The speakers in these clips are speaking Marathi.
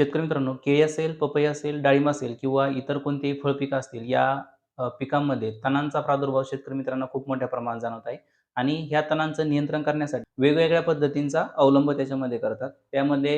शेतकरी मित्रांनो केळी असेल पपई असेल डाळिंब असेल किंवा इतर कोणतेही फळपिकं असतील या पिकांमध्ये तणांचा प्रादुर्भाव शेतकरी मित्रांना खूप मोठ्या प्रमाणात जाणवत आहे. आणि ह्या तणांचं नियंत्रण करण्यासाठी वेगवेगळ्या पद्धतींचा अवलंब त्याच्यामध्ये करतात. त्यामध्ये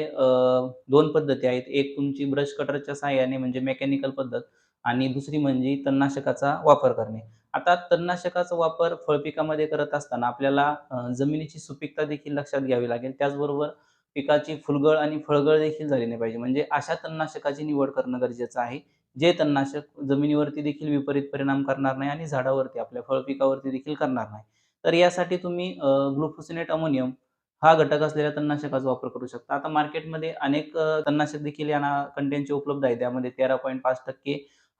दोन पद्धती आहेत. एक तुमची ब्रश कटरच्या सहाय्याने म्हणजे मेकॅनिकल पद्धत आणि दुसरी म्हणजे तणनाशकाचा वापर करणे. आता तणनाशकाचा वापर फळपिकामध्ये करत असताना आपल्याला जमिनीची सुपीकता देखील लक्षात घ्यावी लागेल. त्याचबरोबर पिकाची फुलगळ आणि फळगळ देखील झाली नाही पाहिजे. म्हणजे अशा तणनाशकाची निवड करणं गरजेचं आहे. जे तणनाशक जमिनीवरती देखील विपरीत परिणाम करणार नाही आणि झाडावरती आपल्या फळपिकावरती देखील करणार नाही. तर यासाठी तुम्ही ग्लुफोसिनेट अमोनियम हा घटक असलेल्या तणनाशकाचा वापर करू शकता. आता मार्केटमध्ये अनेक तणनाशक देखील या कंटेनचे उपलब्ध आहे. त्यामध्ये तेरा पॉईंट पाच टक्के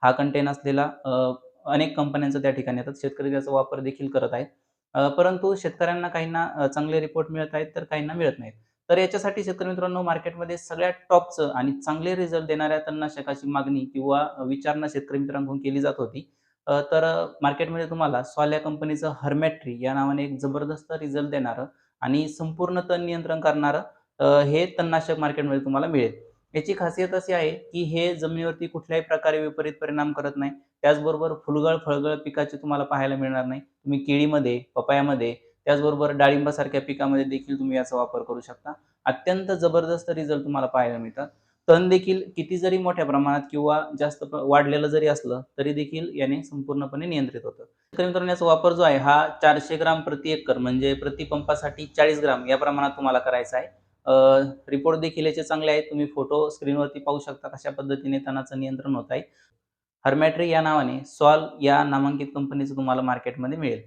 हा कंटेन असलेला अनेक कंपन्यांचा त्या ठिकाणी येतात. शेतकरी त्याचा वापर देखील करत आहेत. परंतु शेतकऱ्यांना काहींना चांगले रिपोर्ट मिळत आहेत तर काहींना मिळत नाहीत. तर याच्यासाठी शेतकरी मित्रांनो मार्केटमध्ये सगळ्यात टॉपचं आणि चांगले रिझल्ट देणाऱ्या तणनाशकाची मागणी किंवा विचारणा शेतकरी मित्रांकडून केली जात होती. तर मार्केटमध्ये तुम्हाला सॉल्या कंपनीचं हर्मॅट्री या नावाने एक जबरदस्त रिझल्ट देणारं आणि संपूर्ण तण नियंत्रण करणारं हे तणनाशक मार्केटमध्ये तुम्हाला मिळेल. याची खासियत अशी आहे की हे जमिनीवरती कुठल्याही प्रकारे विपरीत परिणाम करत नाही. त्याचबरोबर फुलगळ फळगळ पिकाचे तुम्हाला पाहायला मिळणार नाही. तुम्ही केळीमध्ये पपायामध्ये त्याचबरोबर डाळिंबासारख्या पिकामध्ये देखील तुम्ही याचा वापर करू शकता. अत्यंत जबरदस्त रिझल्ट तुम्हाला पाहायला मिळतात तण देखील किती जरी मोठ्या प्रमाणात किंवा जास्त वाढलेलं जरी असलं तरी देखील याने संपूर्णपणे नियंत्रित होतं. मित्रांनो याचा वापर जो आहे हा चारशे ग्राम प्रति एकर म्हणजे प्रतिपंपासाठी चाळीस ग्राम या प्रमाणात तुम्हाला करायचा आहे. रिपोर्ट देखील याचे चांगले आहेत. तुम्ही फोटो स्क्रीनवरती पाहू शकता कशा पद्धतीने तणाचं नियंत्रण होत आहे. हर्मॅट्री या नावाने सॉल या नामांकित कंपनीचं तुम्हाला मार्केटमध्ये मिळेल.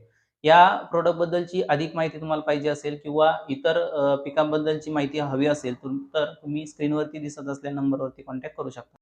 या प्रोडक्ट बद्दलची अधिक माहिती तुम्हाला पाहिजे असेल किंवा इतर पिकांबद्दलची माहिती हवी असेल तर तुम्ही स्क्रीनवरती दिसत असलेल्या नंबरवरती कॉन्टॅक्ट करू शकता.